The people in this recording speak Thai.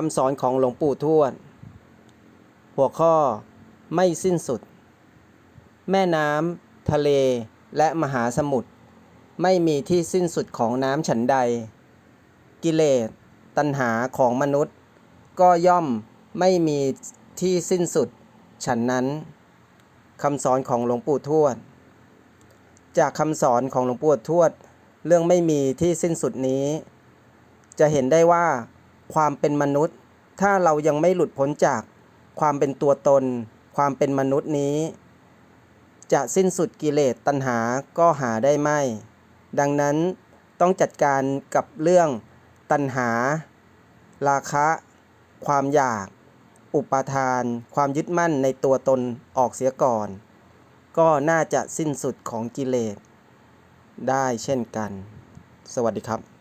คำสอนของหลวงปู่ทวด หัวข้อไม่สิ้นสุด แม่น้ำทะเลและมหาสมุทรไม่มีที่สิ้นสุดของน้ำฉันใด กิเลสตัณหาของมนุษย์ ก็ย่อมไม่มีที่สิ้นสุด ฉันนั้นคำสอนของหลวงปู่ทวด จากคำสอนของหลวงปู่ทวด เรื่องไม่มีที่สิ้นสุดนี้ จะเห็นได้ว่า ความเป็นมนุษย์ ถ้าเรายังไม่หลุดพ้นจากความเป็นตัวตน ความเป็นมนุษย์นี้ จะสิ้นสุดกิเลสตัณหาก็หาได้ไม่ ดังนั้นต้องจัดการกับเรื่องตัณหา ราคะ ความอยาก อุปาทาน ความยึดมั่นในตัวตนออกเสียก่อน ก็น่าจะสิ้นสุดของกิเลสได้เช่นกัน สวัสดีครับ